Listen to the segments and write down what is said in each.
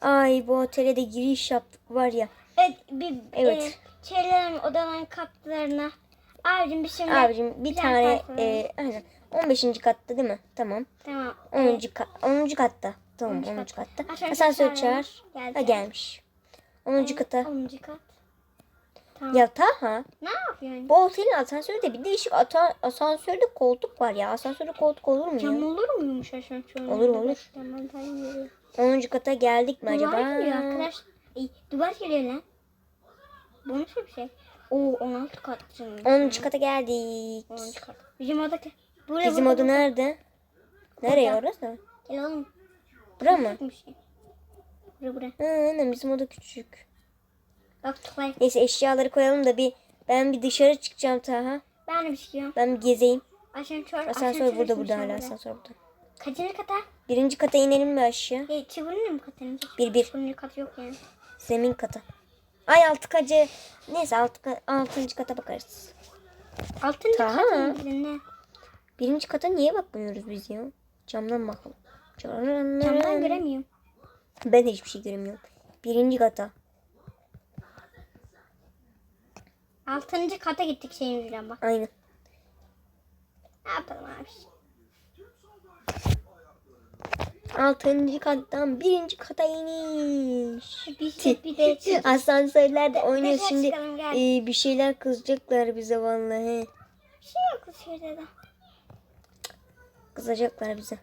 Ay bu otele de giriş yaptık var ya. Evet, bir, Evet. E, şeylerin odaların kapılarına. Abicim bir şimdi. Abicim bir tane sayfaları. e, aynen 15. katta değil mi? Tamam. Tamam. 10. Ka 10. katta. Tamam 10. 10. kat. katta. Asansör çağır. Geldi. Ha gelmiş. 10. kata. 10. kat. Tamam. Ya Taha Ne yapıyorsun? bu otelin asansörü de bir değişik ata- asansörde koltuk var ya. Asansörde koltuk olur mu Cam ya? olur muymuş aşansör? Olur, olur. Tamam tamam. 10. kata geldik mi acaba? Duvar geliyor arkadaş. Ay, duvar geliyor lan. Bu nasıl bir şey? Oo 16 kat. 10. kata geldik. 10. kat. Bizim oda Buraya Bizim oda nerede? Nereye orası? Gel oğlum. Bura mı? Şey. Buraya buraya. Ha, bizim oda küçük. Bak. Neyse eşyaları koyalım da bir ben bir dışarı çıkacağım Taha. Ben de bir diyorum. Ben bir gezeyim. Asansör. Asansör burada burada hala asansör burada. Kaçıncı kata? Birinci kata inelim mi aşağı? E, çivrinin mi katının? Bir bir. Çivrinin katı yok yani. Zemin kata. Ay altı kacı. Neyse altı, altıncı kata bakarız. Altıncı Tamam. katı mı? Ne? Birinci kata niye bakmıyoruz biz ya? Camdan bakalım. Camdan göremiyorum. Ben de hiçbir şey göremiyorum. Birinci kata. Altıncı kata gittik yüzünden bak. Aynen. Ne yapalım abi? Altıncı kattan birinci kata iniş. Bir şey bir de çık. Asansörlerde oynuyoruz şimdi. çıkalım, gel. bir şeyler kızacaklar bize vallahi. Bir şey yok dışarıda da. Kızacaklar bize.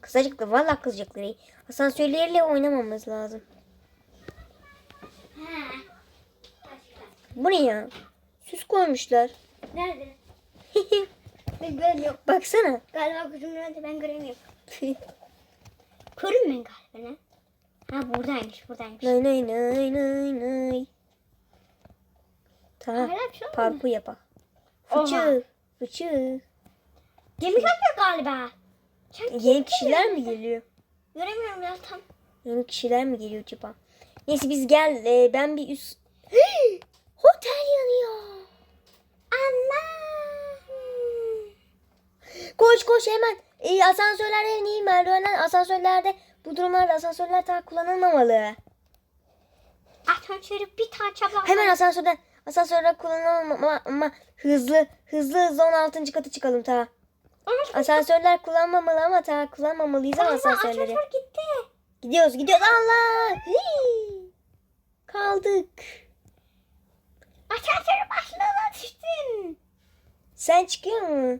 Kızacaklar. Vallahi kızacaklar. Asansörlerle oynamamız lazım. Bu ne ya? Süs koymuşlar. Nerede? Ben görmüyorum. Baksana. Galiba kuzum nerede ben göremiyorum. Körüm ben galiba ne? Ha buradaymış buradaymış. nay nay nay nay nay. Tamam. Şey. Parkur yapak. Fıçı. Fıçı. Gemi kapıyor galiba. Yeni kişiler mi geliyor? Göremiyorum ya tam. Yeni kişiler mi geliyor acaba? Neyse biz gel. e, ben bir üst... Otel yanıyor. Anam. Koş koş hemen. E, asansörlerde ineyim merdivenler. Asansörlerde bu durumlarda asansörler daha kullanılmamalı. Asansörü bir tane çabuk. Hemen asansörden asansörler kullanılmamalı ama, ama hızlı hızlı hızlı 16. katı çıkalım ta. Asansörler kullanmamalı ama ta kullanmamalıyız ama asansörleri. asansör gitti. Gidiyoruz gidiyoruz Allah. Hii. Kaldık. Asansörü başlığına düştün. Sen çıkıyor mu?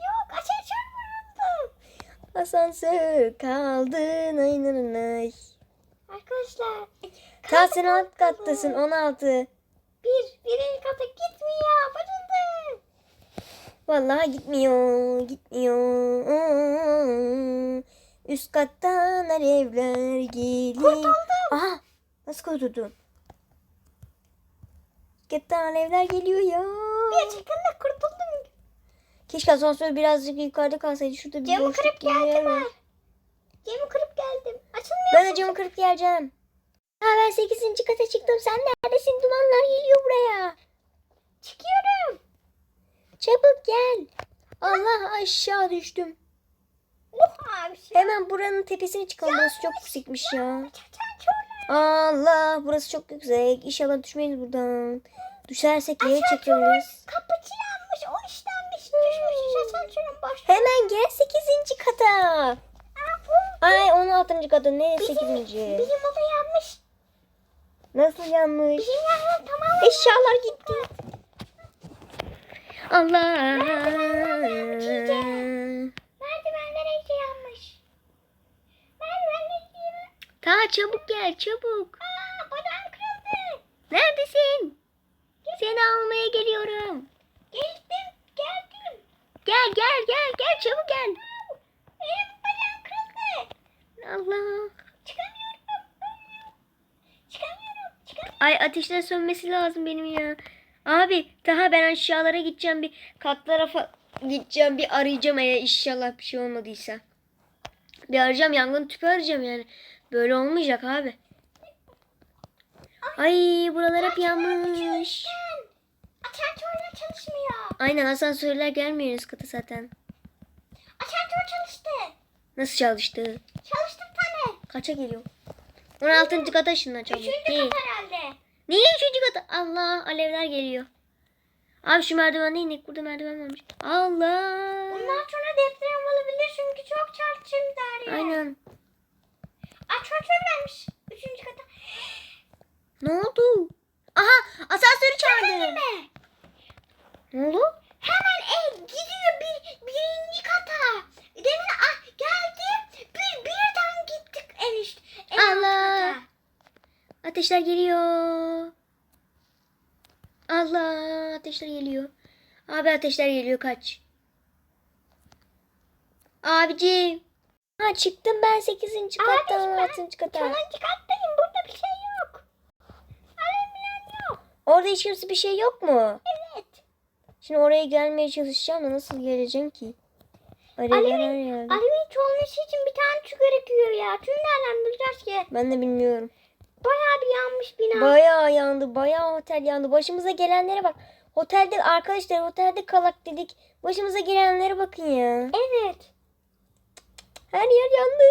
Yok asansör vuruldu. Asansör kaldı. Nay nay nay. Arkadaşlar. Ta sen alt kattasın 16. Bir, birinci kata gitmiyor. Vuruldu. Vallahi gitmiyor, gitmiyor. Üst kattan alevler geliyor. Kurtuldum. Aha, nasıl kurtuldun? Kattan alevler geliyor ya. Gerçekten de kurtuldum. Keşke asansör birazcık yukarıda kalsaydı. Şurada bir Camı kırıp geldim ben. Camı kırıp geldim. Açılmıyor. Ben de camı kırıp geleceğim. Ha ben 8. kata çıktım. Sen neredesin? Dumanlar geliyor buraya. Çıkıyorum. Çabuk gel. Allah aşağı düştüm. Oh abi. Hemen buranın tepesine çıkalım. Burası çok yüksekmiş ya. Allah burası çok yüksek. İnşallah düşmeyiz buradan. Düşersek yere çakılırız. kapıcı yanmış. O işlenmiş. Düşmüş asansörün. Hemen gel 8. kata. Ay 16. kata ne 8. Bizim oda yanmış. Nasıl yanmış? Bizim yanmış tamamen. Eşyalar gitti. Allah. Merdivenler iyice yanmış. Merdivenler iyice Ta çabuk gel çabuk. Aa, bacağım kırıldı. Neredesin? Seni almaya geliyorum. Geldim. Geldim. Gel gel gel gel çabuk gel. Benim bacağım kırıldı. Allah. Çıkamıyorum. Çıkamıyorum. Çıkamıyorum. Ay ateşten sönmesi lazım benim ya. Abi daha ben aşağılara gideceğim bir katlara gideceğim bir arayacağım eğer inşallah bir şey olmadıysa. Bir arayacağım yangın tüpü arayacağım yani. Böyle olmayacak abi. Ay buralar hep yanmış. Asansörler çalışmıyor. Aynen asansörler gelmiyor üst kata zaten. Asansör çalıştı. Nasıl çalıştı? Çalıştım tane. Kaça geliyor? 16. kata ışınla çabuk. Üçüncü Değil. kat herhalde. Niye üçüncü kata? Allah alevler geliyor. Abi şu merdiven değil mi? Burada merdiven varmış. Allah. Bundan sonra deprem Aynen. Asansör gelmiş. Üçüncü kata. Ne oldu? Aha asansörü çağırdı. Ne oldu? Hemen ev gidiyor bir, birinci kata. Demin ah, geldi. Bir, birden gittik en üst. En Allah. kata. Ateşler geliyor. Allah ateşler geliyor. Abi ateşler geliyor kaç. Abicim. Ha çıktım ben 8. kattan ben 6. kata. Sonuncu kattayım. Burada bir şey yok. Alev falan yok. Orada hiç kimse bir şey yok mu? Evet. Şimdi oraya gelmeye çalışacağım da nasıl geleceğim ki? Alevler her yerde. alevin için bir tane su gerekiyor ya. Tüm nereden bulacağız ki? Ben de bilmiyorum. Bayağı bir yanmış bina. Bayağı yandı. Bayağı otel yandı. Başımıza gelenlere bak. Otelde arkadaşlar otelde kalak dedik. Başımıza gelenlere bakın ya. evet. Her yer yandı.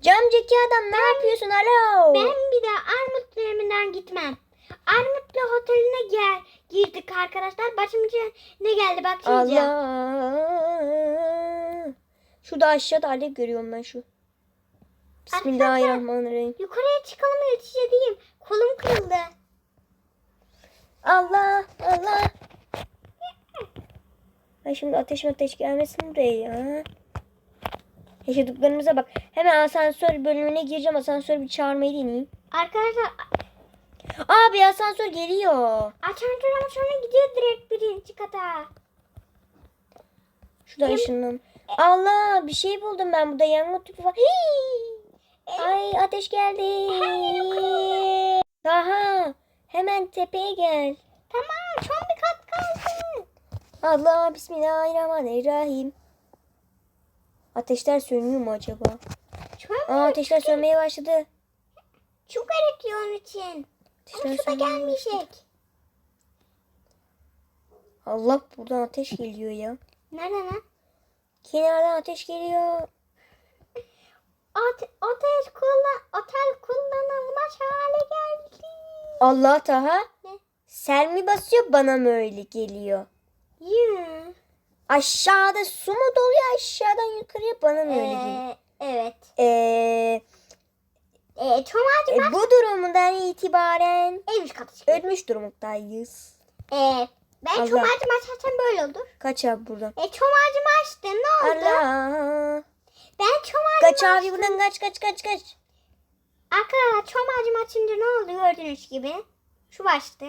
Camcaki adam ne yapıyorsun alo? Ben bir de Armutlu evinden gitmem. Armutlu oteline gel girdik arkadaşlar. Başımıza ne geldi bak şimdi. Allah. Şurada aşağıda alev görüyorum ben şu. Bismillahirrahmanirrahim. Yukarıya çıkalım yetişeceğim. Kolum kırıldı. Allah Allah. Ay şimdi ateş ateş gelmesin buraya ya. Yaşadıklarımıza bak. Hemen asansör bölümüne gireceğim. Asansörü bir çağırmayı deneyeyim. Arkadaşlar Abi asansör geliyor. asansör ama sonra gidiyor direkt birinci kata. Şurada ışınlan. Allah bir şey buldum ben burada. Yangın tüpü var. Hii! Ay ateş geldi. Daha hemen tepeye gel. Tamam son bir kat kaldı. Allah bismillahirrahmanirrahim. Ateşler sönüyor mu acaba? Çok, Aa ateşler sönmeye başladı. çok gerekiyor onun için. Ama Ateşler sönmeye gelmeyecek. Allah buradan ateş geliyor ya. Nereden lan? Kenardan ateş geliyor. Ot otel kullan otel kullanılmaz hale geldi. Allah Taha. Ne? Sel mi basıyor bana mı öyle geliyor? Yürü. Aşağıda su mu doluyor aşağıdan yukarıya bana mı öyle geliyor? Ee, evet. Ee, Ee, Tomacı e, bu durumdan itibaren katı çıkıyor. ölmüş durumdayız. Ee, ben Allah. Tomacı açarsam böyle olur. Kaç abi buradan? E Tomacı açtı ne oldu? Allah. Ben Tomacı Kaç abi buradan kaç kaç kaç kaç. Arkadaşlar Tomacı açınca ne oldu gördüğünüz gibi. Şu baştı.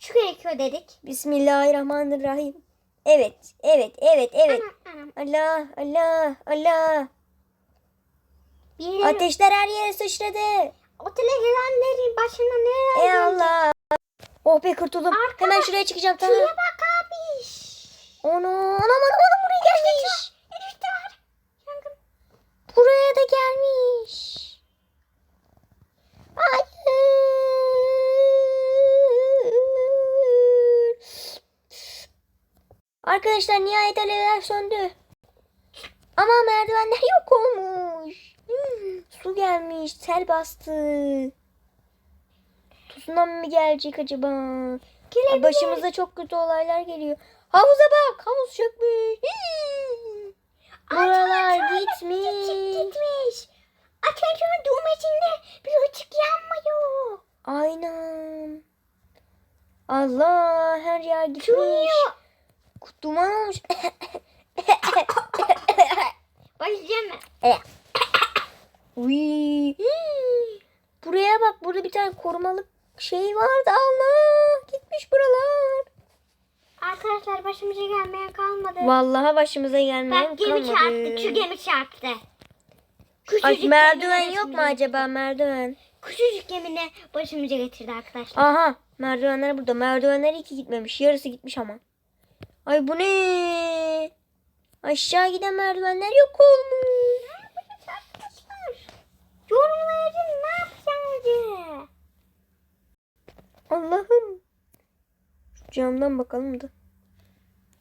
Şu gerekiyor dedik. Bismillahirrahmanirrahim. Evet, evet, evet, evet. Anam, anam. Allah, Allah, Allah. Bir Ateşler her yere sıçradı. otele gelenlerin başına ne Ey geldi? Allah. Oh be kurtuldum. Arkadaş, Hemen şuraya çıkacağım Şuraya tamam. bak abi. Onu, anam anam anam buraya gelmiş. Yangın. Buraya da gelmiş. Hayır. Arkadaşlar nihayet alevler söndü. Ama merdivenler yok olmuş. Hmm, su gelmiş, sel bastı. Tsunami mi gelecek acaba? Gelebilir. Başımıza çok kötü olaylar geliyor. Havuza bak, havuz çökmüş. Buralar gitmiş. gitmiş. Asansörün düğmesinde bir ışık yanmıyor. Aynen. Allah her yer gitmiş. Sönüyor. Duman olmuş. Başlayacağım ben. Uy. Buraya bak burada bir tane korumalık şey vardı Allah. Gitmiş buralar. Arkadaşlar başımıza gelmeyen kalmadı. Vallahi başımıza gelmeyen Bak gemi kalmadı. çarptı. Şu gemi çarptı. Ay, Küçücük merdiven geminin yok mu acaba merdiven? Küçücük gemine başımıza getirdi arkadaşlar. Aha merdivenler burada. Merdivenler iki gitmemiş. Yarısı gitmiş ama. Ay bu ne? Aşağı giden merdivenler yok olmuş. Yazın ne yapacağız diye. Allah'ım. Şu camdan bakalım da.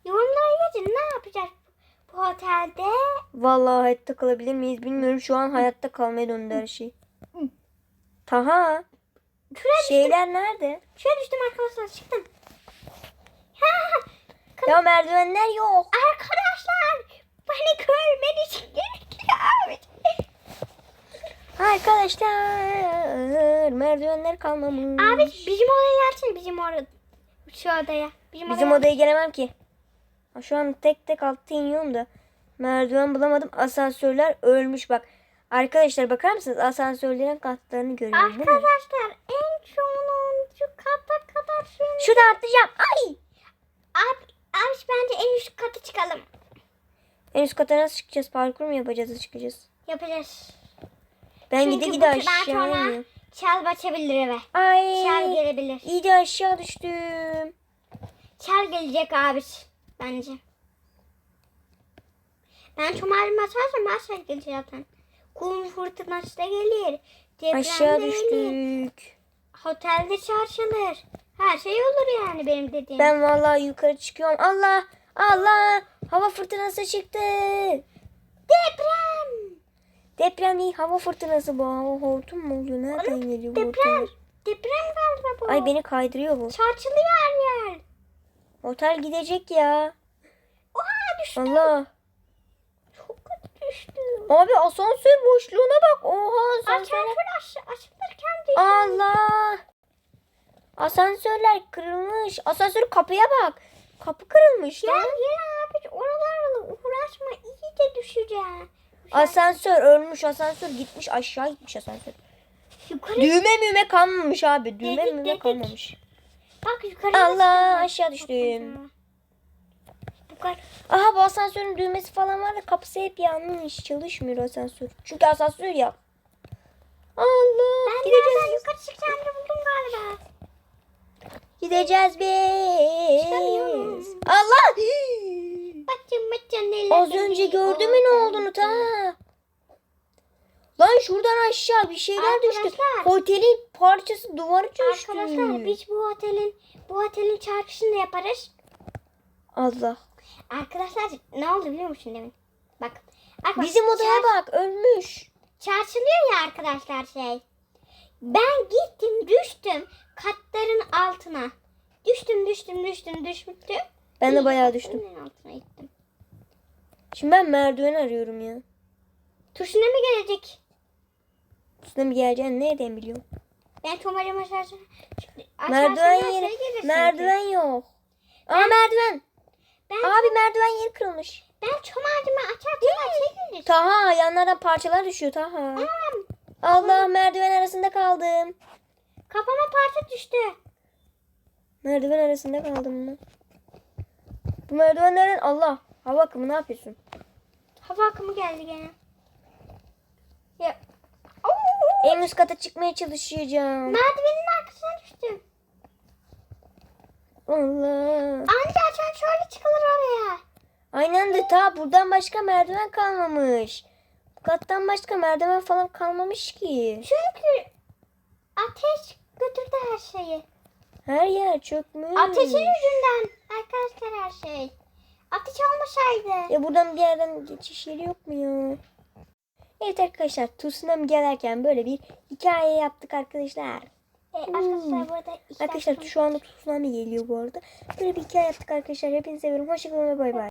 Yorumlara yazın ne yapacağız bu otelde. Vallahi hayatta kalabilir miyiz bilmiyorum. Şu an hayatta kalmaya döndü her şey. Taha. Şuraya Şeyler nerede? Şuraya düştüm arkadaşlar çıktım. Ya merdivenler yok. arkadaşlar beni görmeniz için gerekiyor. Arkadaşlar merdivenler kalmamış. Abi bizim odaya gelsene bizim orada. Şu odaya. Bizim, Bizim odaya. odaya gelemem ki. Şu an tek tek altta iniyorum da. Merdiven bulamadım. Asansörler ölmüş bak. Arkadaşlar bakar mısınız? Asansörlerin katlarını görüyorum? Arkadaşlar en sonuncu kata kadar şimdi. Şuradan atlayacağım. Ay! Abi, abi bence en üst kata çıkalım. En üst kata nasıl çıkacağız? Parkur mu yapacağız da çıkacağız? Yapacağız. Ben Çünkü gide gide aşağı iniyorum. Çal açabilir eve. Ay! Çal gelebilir. İyice aşağı düştüm. Çal gelecek abi bence. Ben çomarımı açarsam aşağı gelecek zaten. Kum fırtınası da gelir. Deprem Aşağı de gelir. düştük. Otelde çarşılır. Her şey olur yani benim dediğim. Ben vallahi yukarı çıkıyorum. Allah! Allah! Hava fırtınası çıktı. Deprem. Deprem değil, hava fırtınası bu. Hortum mu oluyor? Nereden geliyor bu Deprem. hortumlar? Deprem galiba bu. Ay beni kaydırıyor bu. Çarşılıyor her yer. Otel gidecek ya. Oha düştü. Allah. Çok kötü düştü. Abi asansör boşluğuna bak. Oha asansör. Asansör aş açılırken düştü. Allah. Asansörler kırılmış. Asansör kapıya bak. Kapı kırılmış ya. gel abi oralarla uğraşma iyice düşeceğim. Asansör ölmüş. Asansör gitmiş. Aşağı gitmiş asansör. Yukarı Düğme müme kalmamış abi. Düğme Dedik, müme dedik. kalmamış. bak yukarı. Allah, aşağı düştüm. Yukarı. Aha bu asansörün düğmesi falan var da kapısı hep yanmış. Çalışmıyor asansör. Çünkü asansör ya. Allah. Ben gideceğiz. yukarı çıkacağımı buldum galiba. Gideceğiz biz. Allah. Neler Az önce gördün mü ne olduğunu ta? Lan şuradan aşağı bir şeyler düştü. Arkadaşlar. Otelin parçası duvarı düştü. Arkadaşlar biz bu otelin bu otelin çarkısını da yaparız. Allah. Arkadaşlar ne oldu biliyor musun demin? Bak. bak, Bizim odaya bak ölmüş. Çarşılıyor ya arkadaşlar şey. Ben gittim düştüm katların altına. Düştüm düştüm düştüm düştüm. Ben de bayağı düştüm. Altına gittim. Şimdi ben merdiven arıyorum ya. Tuşuna mı gelecek? Üstüne mi geleceğini nereden biliyorum? Ben çomarım aşağısına. Merdiven yeri. Merdiven yok. Aa merdiven. Ben, Abi merdiven yeri kırılmış. ben çomarımı açarken şey gelir. Taha yanlardan parçalar düşüyor Taha. Anam Allah merdiven arasında kaldım. kafama parça düştü. Merdiven arasında kaldım mı? Bu merdivenlerin Allah. Hava akımı ne yapıyorsun? Hava akımı geldi gene. Ya. Oo! En üst kata çıkmaya çalışacağım. Merdivenin arkasına düştüm. Allah. Anca açan şöyle çıkılır oraya. Aynen de ta buradan başka merdiven kalmamış. Bu kattan başka merdiven falan kalmamış ki. Çünkü ateş götürdü her şeyi. Her yer çökmüş. Ateşin yüzünden arkadaşlar her şey. Ateş olmasaydı. Ya buradan bir yerden geçiş yeri yok mu ya? Evet arkadaşlar tsunami gelerken böyle bir hikaye yaptık arkadaşlar. E, arkadaşlar burada iki Arkadaşlar şu anda tsunami geliyor bu arada. Böyle bir hikaye yaptık arkadaşlar. Hepinizi seviyorum. Hoşçakalın ve bay bay.